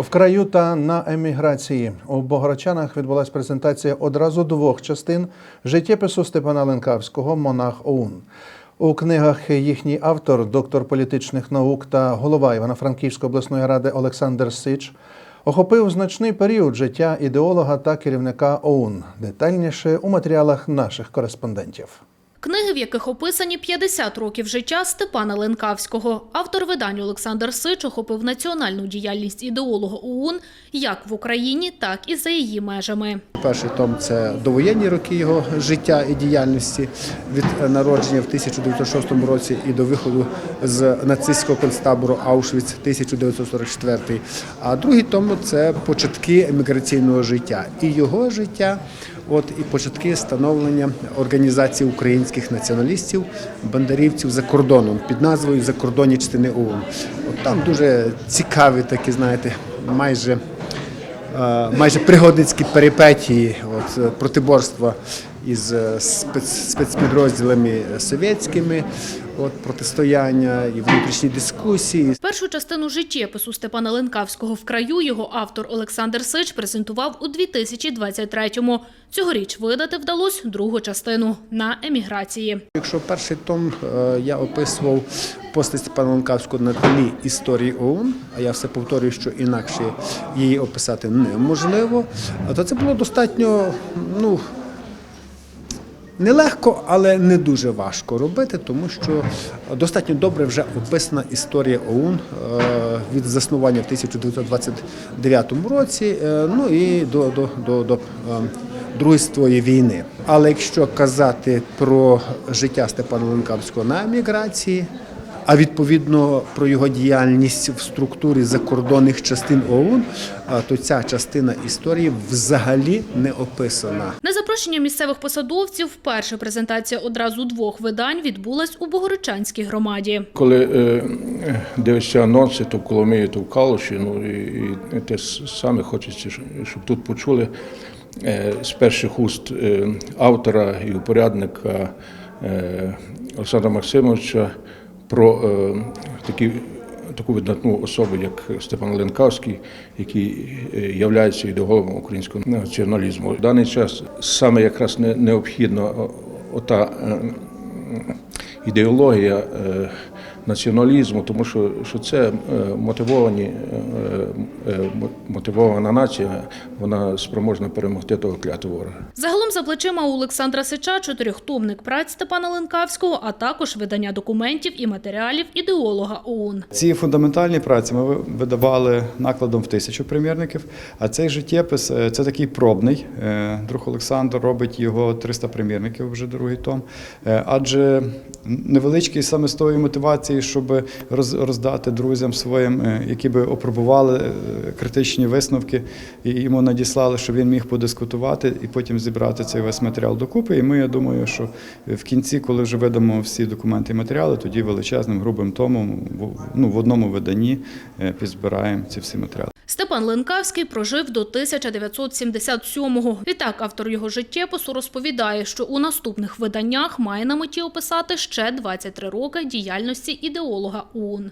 В краю та на еміграції у Богородчанах відбулася презентація одразу двох частин життєпису Степана Ленкавського Монах ОУН. У книгах їхній автор, доктор політичних наук та голова Івано-Франківської обласної ради Олександр Сич охопив значний період життя ідеолога та керівника ОУН. Детальніше у матеріалах наших кореспондентів. Книги, в яких описані 50 років життя Степана Ленкавського. Автор видань Олександр Сич охопив національну діяльність ідеолога ОУН як в Україні, так і за її межами. Перший том це довоєнні роки його життя і діяльності від народження в 1906 році і до виходу з нацистського концтабору Аушвіц 1944. А другий том це початки еміграційного життя і його життя. От і початки становлення організації українських націоналістів, бандарівців за кордоном під назвою Закордонні частини ООН. От там дуже цікаві такі, знаєте, майже е, майже пригодницькі перипетії, от, е, протиборства із е, спецпідрозділами совєтськими, от, протистояння і внутрішні дискусії. Першу частину життєпису Степана Ленкавського в краю його автор Олександр Сич презентував у 2023-му. Цьогоріч видати вдалося другу частину на еміграції. Якщо перший том е, я описував постать Степана Ланкавського на тлі історії ОУН, а я все повторюю, що інакше її описати неможливо, то це було достатньо, ну. Нелегко, але не дуже важко робити, тому що достатньо добре вже описана історія ОУН е, від заснування в 1929 році, е, ну і до, до, до, до е, Другої світової війни. Але якщо казати про життя Степана Ленкавського на еміграції, а відповідно про його діяльність в структурі закордонних частин ОУН, то ця частина історії взагалі не описана. Запрошення місцевих посадовців вперше презентація одразу двох видань відбулась у Богородчанській громаді. Коли е, дивишся анонси, то в Коломиї, то в Калуші, ну і, і те саме хочеться, щоб тут почули е, з перших уст е, автора і упорядника е, Олександра Максимовича про е, такі, таку видатну особу, як Степан Ленкавський, який е, являється ідеологом українського націоналізму. В даний час саме якраз не- необхідно ота. е, ідеологія е, націоналізму, тому що, що це е, мотивовані, е, е, мо- мотивована нація, вона спроможна перемогти того клятого ворога. Загалом за плечима у Олександра Сича чотирьохтомник праць Степана Ленкавського, а також видання документів і матеріалів ідеолога ОУН. Ці фундаментальні праці ми видавали накладом в тисячу примірників, а цей життєпис це такий пробний. Друг Олександр робить його 300 примірників вже другий том. Адже невеличкий саме з тої мотивації, щоб роз- роздати друзям своїм, е, які би опробували е, критичні висновки, і йому надіслали, щоб він міг подискутувати і потім зібрати цей весь матеріал докупи. І ми, я думаю, що в кінці, коли вже видамо всі документи і матеріали, тоді величезним грубим томом ну, в одному виданні е, підзбираємо ці всі матеріали. Степан Ленкавський прожив до 1977-го. Відтак автор його життєпису розповідає, що у наступних виданнях має на меті описати ще 23 роки діяльності ідеолога ОУН.